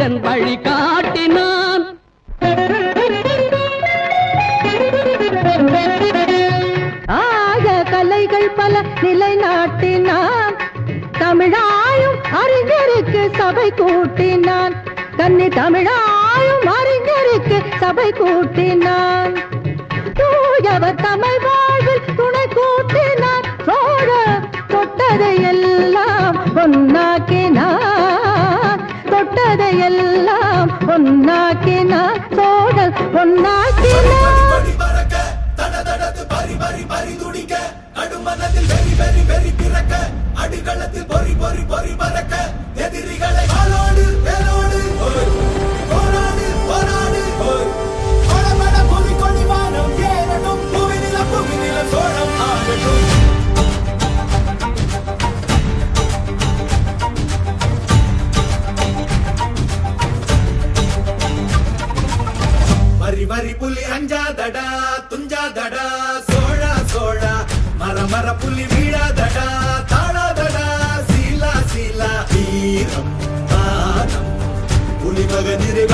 மகன் வழி காட்டினான். ஆக கலைகள் பல நிலைநாட்டினான். தமிழாயும் அறிஞருக்கு சபை கூட்டினான். கன்னி தமிழாயும் அறிஞருக்கு சபை கூட்டினான். தூயவர் தமிழ் எல்லாம் பொன்னாக்கினா சோழல் பொன்னா வரி புலி அஞ்சாதடா துஞ்சாதடா சோழா சோழா மர மர புலி வீழாதடா தாழாதடா சீலா சீலா வீரம் மானம் புலி மகனிரு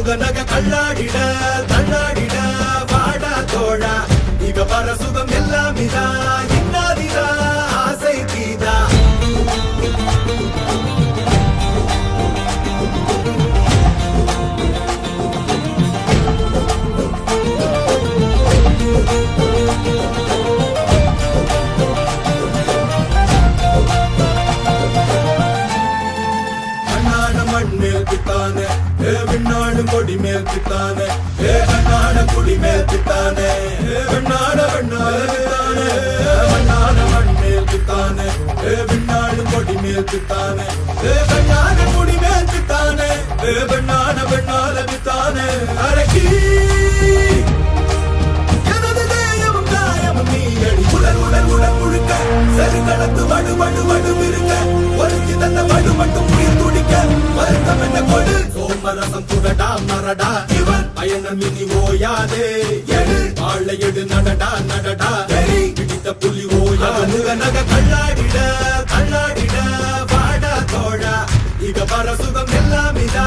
அகமுக நக கல்லாடிட தள்ளாடிட வாடா தோழா. இக வர சுகம் எல்லாம் இதா இன்னாதிதா ஆசை தீதா. அண்ணாட கொடி மேல் பித்தானே ஏ கண்ணாட குடி மேல் பித்தானே ஏ வெண்ணாட வெண்ணாட பித்தானே மண்ணாட மண் மேல் பித்தானே ஏ விண்ணாடு கொடி மேல் பித்தானே ஏ கண்ணாட குடி மேல் பித்தானே ஏ வெண்ணாட வெண்ணாட பித்தானே அரக்கி பயணம் இனி ஓயாதே. எடு ஆளை எடு நடடா நடடா. வெறி பிடித்த புலி ஓயா. முக நக கல்லாடிட கல்லாடிட வாடா தோழா இக வர சுகம் எல்லாம் இதா